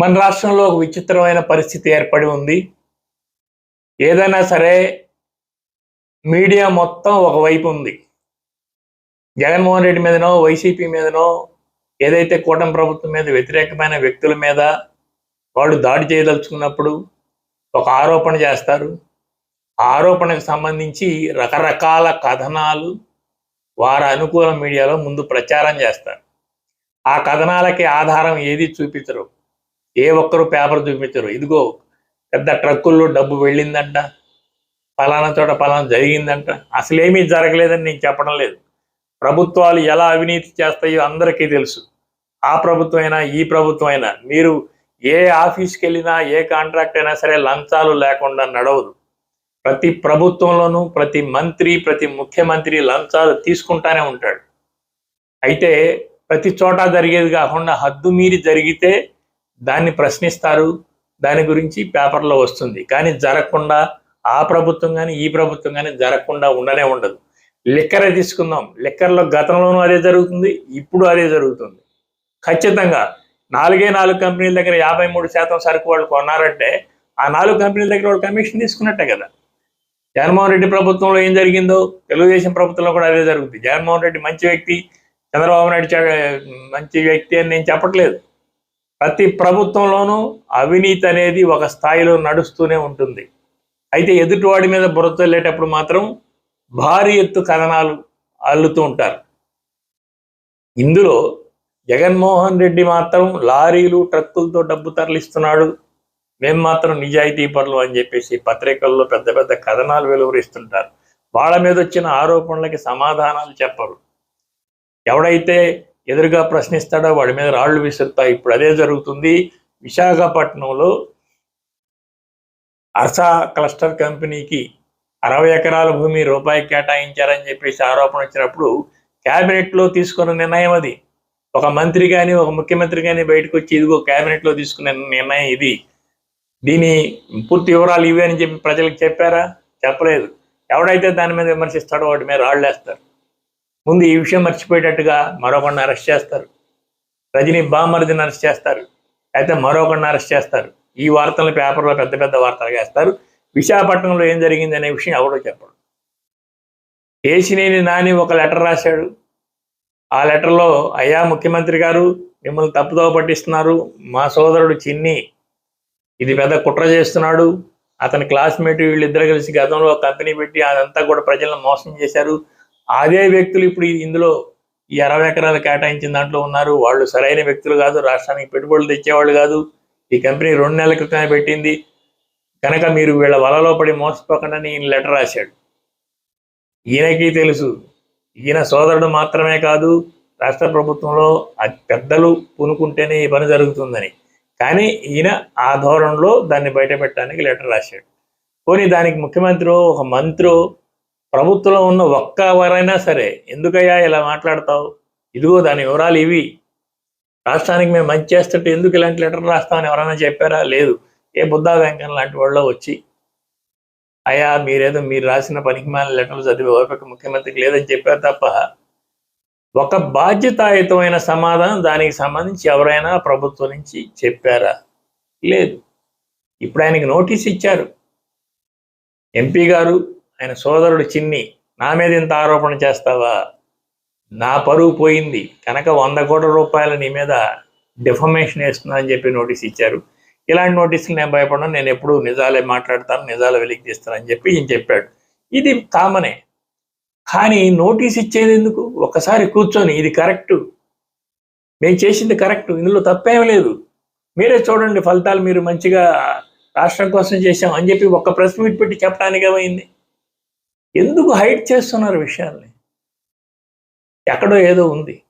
మన రాష్ట్రంలో ఒక విచిత్రమైన పరిస్థితి ఏర్పడి ఉంది. ఏదైనా సరే మీడియా మొత్తం ఒకవైపు ఉంది. జగన్మోహన్ రెడ్డి మీదనో వైసీపీ మీదనో ఏదైతే కూటమి ప్రభుత్వం మీద వ్యతిరేకమైన వ్యక్తుల మీద వాళ్ళు దాడి చేయదలుచుకున్నప్పుడు ఒక ఆరోపణ చేస్తారు. ఆ ఆరోపణకు సంబంధించి రకరకాల కథనాలు వారి అనుకూల మీడియాలో ముందు ప్రచారం చేస్తారు. ఆ కథనాలకి ఆధారం ఏది చూపించరు. ఏ ఒక్కరు పేపర్ చూపించరు. ఇదిగో పెద్ద ట్రక్కుల్లో డబ్బు వెళ్ళిందంట. ఫలానా చోట ఫలానా జరిగిందంట. అసలేమీ జరగలేదని నేను చెప్పడం లేదు. ప్రభుత్వాలు ఎలా అవినీతి చేస్తాయో అందరికీ తెలుసు. ఆ ప్రభుత్వం అయినా ఈ ప్రభుత్వం అయినా మీరు ఏ ఆఫీస్కి వెళ్ళినా ఏ కాంట్రాక్ట్ అయినా సరే లంచాలు లేకుండా నడవదు. ప్రతి ప్రభుత్వంలోనూ ప్రతి మంత్రి ప్రతి ముఖ్యమంత్రి లంచాలు తీసుకుంటానే ఉంటాడు. అయితే ప్రతి చోట జరిగేది కాకుండా హద్దు మీరి జరిగితే దాన్ని ప్రశ్నిస్తారు. దాని గురించి పేపర్లో వస్తుంది. కానీ జరగకుండా ఆ ప్రభుత్వం కానీ ఈ ప్రభుత్వం కానీ జరగకుండా ఉండనే ఉండదు. లిక్కరే తీసుకుందాం. లిక్కర్లో గతంలోనూ అదే జరుగుతుంది ఇప్పుడు అదే జరుగుతుంది. ఖచ్చితంగా నాలుగే నాలుగు కంపెనీల దగ్గర యాభై మూడు శాతం సరుకు వాళ్ళు కొన్నారంటే ఆ నాలుగు కంపెనీల దగ్గర వాళ్ళు కమిషన్ తీసుకున్నట్టే కదా. జగన్మోహన్ రెడ్డి ప్రభుత్వంలో ఏం జరిగిందో తెలుగుదేశం ప్రభుత్వంలో కూడా అదే జరుగుతుంది. జగన్మోహన్ రెడ్డి మంచి వ్యక్తి చంద్రబాబు నాయుడు మంచి వ్యక్తి అని నేను చెప్పట్లేదు. ప్రతి ప్రభుత్వంలోనూ అవినీతి అనేది ఒక స్థాయిలో నడుస్తూనే ఉంటుంది. అయితే ఎదుటివాడి మీద బురద వెళ్ళేటప్పుడు మాత్రం భారీ ఎత్తు కథనాలు అల్లుతూ ఉంటారు. ఇందులో జగన్మోహన్ రెడ్డి మాత్రం లారీలు ట్రక్కులతో డబ్బు తరలిస్తున్నాడు. మేము మాత్రం నిజాయితీ పనులు అని చెప్పేసి పత్రికల్లో పెద్ద పెద్ద కథనాలు వెలువరిస్తుంటారు. వాళ్ళ మీద వచ్చిన ఆరోపణలకి సమాధానాలు చెప్పరు. ఎవడైతే ఎదురుగా ప్రశ్నిస్తాడో? వాడి మీద రాళ్ళు విసురుతాయి. ఇప్పుడు అదే జరుగుతుంది. విశాఖపట్నంలో అర్సా క్లస్టర్ కంపెనీకి అరవై ఎకరాల భూమి రూపాయి కేటాయించారని చెప్పేసి ఆరోపణ వచ్చినప్పుడు క్యాబినెట్లో తీసుకున్న నిర్ణయం అది. ఒక మంత్రి కానీ ఒక ముఖ్యమంత్రి కానీ బయటకు వచ్చి ఇదిగో క్యాబినెట్లో తీసుకున్న నిర్ణయం ఇది. దీని పూర్తి వివరాలు ఇవే అని చెప్పి ప్రజలకు చెప్పారా? చెప్పలేదు. ఎవడైతే దాని మీద విమర్శిస్తాడో వాటి మీద రాళ్ళేస్తారు ముందు ఈ విషయం మర్చిపోయేటట్టుగా మరొకరిని అరెస్ట్ చేస్తారు. రజనీ బామర్దిని అరెస్ట్ చేస్తారు. అయితే మరొకరిని అరెస్ట్ చేస్తారు. ఈ వార్తలను పేపర్లో పెద్ద పెద్ద వార్తలు వేస్తారు. విశాఖపట్నంలో ఏం జరిగింది అనే విషయం ఎవడో చెప్పడు కేసినేని నాని ఒక లెటర్ రాశాడు. ఆ లెటర్లో అయ్యా ముఖ్యమంత్రి గారు మిమ్మల్ని తప్పుదోవ పట్టిస్తున్నారు. మా సోదరుడు చిన్ని. ఇది పెద్ద కుట్ర చేస్తున్నాడు. అతని క్లాస్మేట్ వీళ్ళిద్దరు కలిసి గతంలో కంపెనీ పెట్టి అదంతా కూడా ప్రజలను మోసం చేశారు. అదే వ్యక్తులు ఇప్పుడు ఇందులో ఈ అరవై ఎకరాలు కేటాయించిన దాంట్లో ఉన్నారు. వాళ్ళు సరైన వ్యక్తులు కాదు. రాష్ట్రానికి పెట్టుబడులు తెచ్చేవాళ్ళు కాదు. ఈ కంపెనీ రెండు నెలల క్రితమే పెట్టింది. కనుక మీరు వీళ్ళ వలలో పడి మోసపోకుండా ఈయన లెటర్ రాశాడు. ఈయనకి తెలుసు. ఈయన సోదరుడు మాత్రమే కాదు. రాష్ట్ర ప్రభుత్వంలో పెద్దలు పూనుకుంటేనే ఈ పని జరుగుతుందని. కానీ ఈయన ఆ ధోరణిలో దాన్ని బయట పెట్టడానికి లెటర్ రాశాడు. పోనీ దానికి ముఖ్యమంత్రి ఒక మంత్రో ప్రభుత్వంలో ఉన్న ఒక్కవరైనా సరే ఎందుకయ్యా ఇలా మాట్లాడతావు? ఇదిగో దాని వివరాలు ఇవి. రాష్ట్రానికి మేము మంచి చేస్తుంటే ఎందుకు ఇలాంటి లెటర్ రాస్తామని ఎవరైనా చెప్పారా? లేదు. ఏ బుద్ధా వెంకన్న లాంటి వాళ్ళు వచ్చి అయ్యా మీరేదో మీరు రాసిన పనికిమాలిన లెటర్లు చదివే ఓపిక ముఖ్యమంత్రికి లేదని చెప్పారు తప్ప ఒక బాధ్యతాయుతమైన సమాధానం దానికి సంబంధించి ఎవరైనా ప్రభుత్వం నుంచి చెప్పారా? లేదు. ఇప్పుడు ఆయనకి నోటీస్ ఇచ్చారు. ఎంపీ గారు ఆయన సోదరుడు చిన్ని నా మీద ఇంత ఆరోపణ చేస్తావా? నా పరువు పోయింది. కనుక వంద కోట్ల రూపాయలు నీ మీద డిఫమేషన్ వేస్తున్నా అని చెప్పి నోటీస్ ఇచ్చారు. ఇలాంటి నోటీసులు నేను భయపడను. నేను ఎప్పుడు నిజాలే మాట్లాడతాను నిజాలు వెలికి తీస్తానని చెప్పి ఈయన చెప్పాడు. ఇది కామనే. కానీ నోటీస్ ఇచ్చేది ఎందుకు? ఒకసారి కూర్చొని ఇది కరెక్టు. మేము చేసింది కరెక్ట్. ఇందులో తప్పేం లేదు. మీరే చూడండి ఫలితాలు మీరు మంచిగా రాష్ట్రం కోసం చేశాం అని చెప్పి ఒక్క ప్రెస్ మీట్ పెట్టి చెప్పడానికి ఏమైంది ఎందుకు హైట్ చేస్తున్నారు విషయాల్ని? ఎక్కడో ఏదో ఉంది.